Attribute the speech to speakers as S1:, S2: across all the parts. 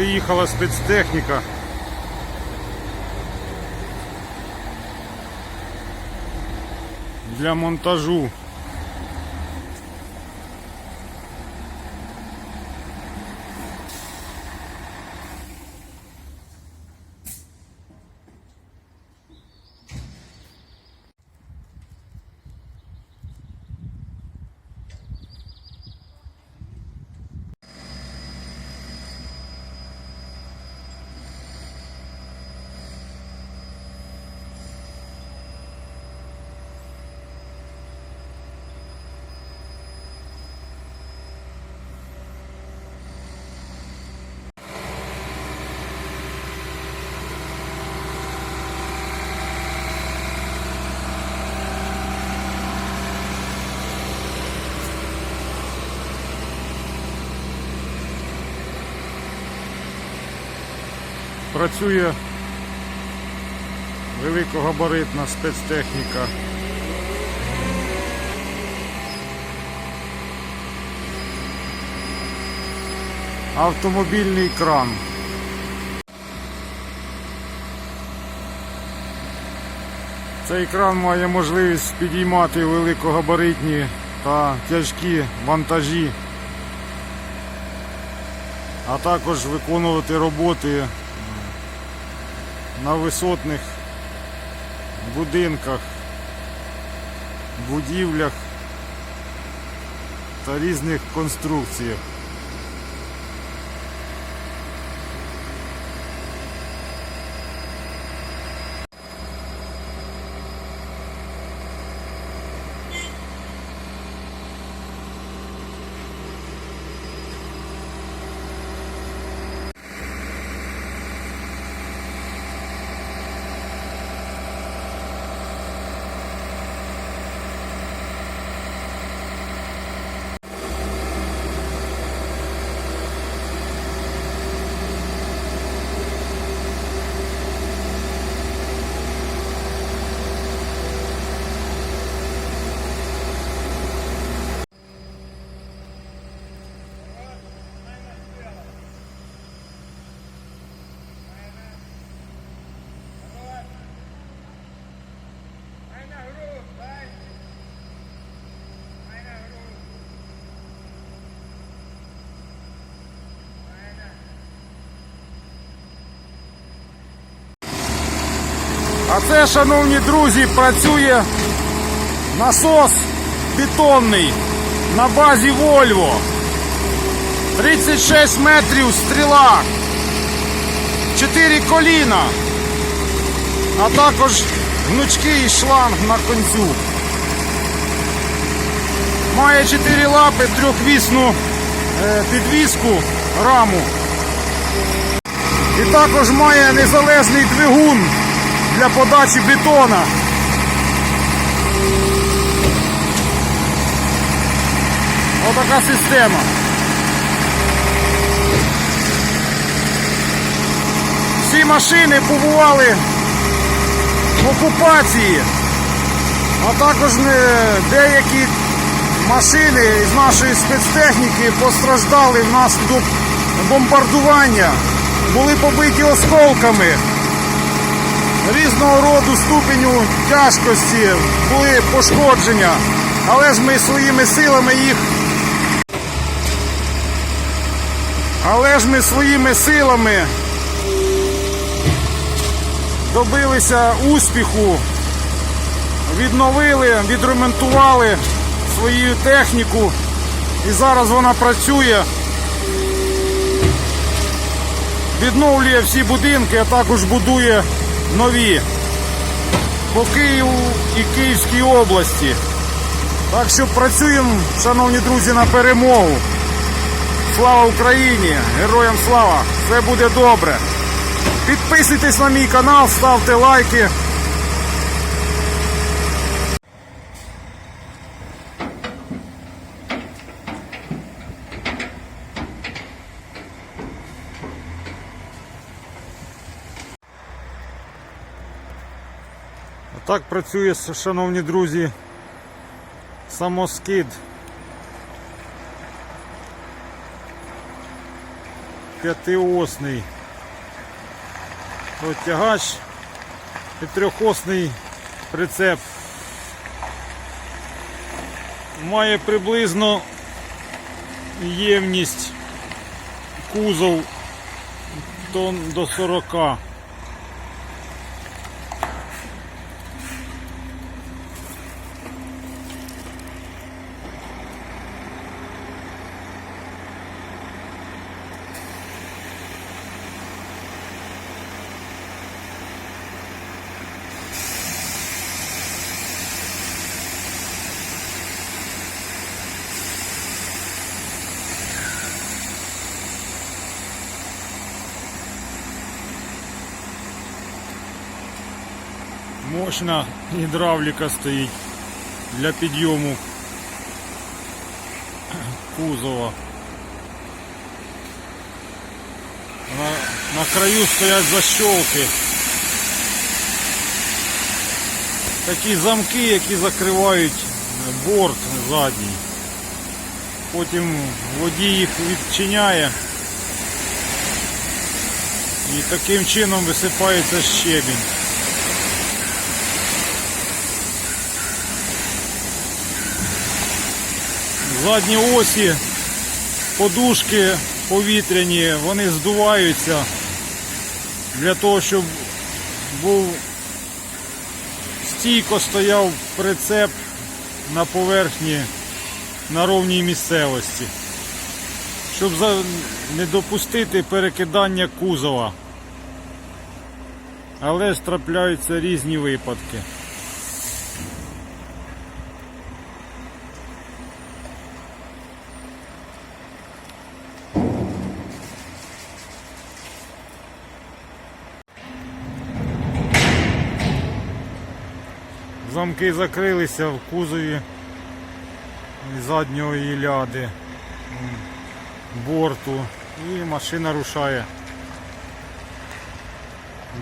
S1: Приїхала спецтехніка. Для монтажу. Працює великогабаритна спецтехніка. Автомобільний кран. Цей кран має можливість підіймати великогабаритні та тяжкі вантажі, а також виконувати роботи на висотних будинках, будівлях та різних конструкціях. А це, шановні друзі, працює насос бетонний на базі Volvo. 36 метрів стріла, 4 коліна, а також гнучкий шланг на концю. Має 4 лапи, трьохвісну е, підвіску, раму. І також має незалежний двигун для подачі бетона. Отака система. Всі машини побували в окупації, а також е, деякі машини з нашої спецтехніки постраждали внаслідок бомбардування, були побиті осколками різного роду ступеню тяжкості були пошкодження, але ж ми своїми силами їх. Але ж ми своїми силами добилися успіху, відновили, відремонтували свою техніку і зараз вона працює. Відновлює всі будинки, а також будує нові по Києву і Київській області. Так що працюємо, шановні друзі, на перемогу. Слава Україні! Героям слава! Все буде добре. Підписуйтесь на мій канал, ставте лайки. Так працює, шановні друзі, самоскид. п'ятиосний тягач і трьохосний прицеп. Має приблизно ємність кузов тонн до 40. Мощна гідравліка стоїть для підйому кузова. На, на краю стоять защолки. Такі замки, які закривають борт задній. Потім водій їх відчиняє і таким чином висипається щебінь. Задні осі, подушки повітряні, вони здуваються для того, щоб був стійко стояв прицеп на поверхні на ровній місцевості, щоб не допустити перекидання кузова. Але ж трапляються різні випадки. Замки закрилися в кузові заднього її ляди борту і машина рушає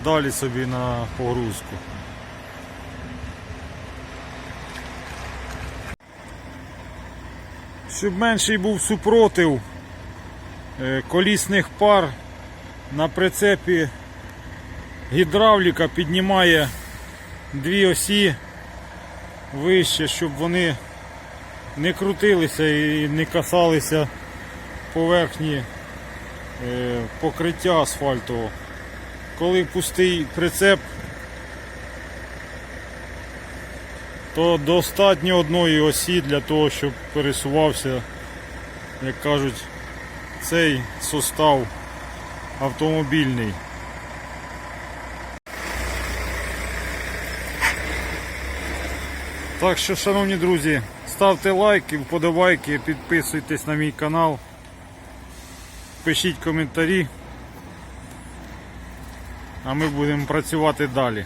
S1: далі собі на погрузку. Щоб менший був супротив е, колісних пар на прицепі гідравліка піднімає дві осі вище, щоб вони не крутилися і не касалися поверхні е, покриття асфальтового. Коли пустий прицеп, то достатньо одної осі для того, щоб пересувався, як кажуть, цей состав автомобільний. Так що, шановні друзі, ставте лайки, вподобайки, підписуйтесь на мій канал, пишіть коментарі, а ми будемо працювати далі.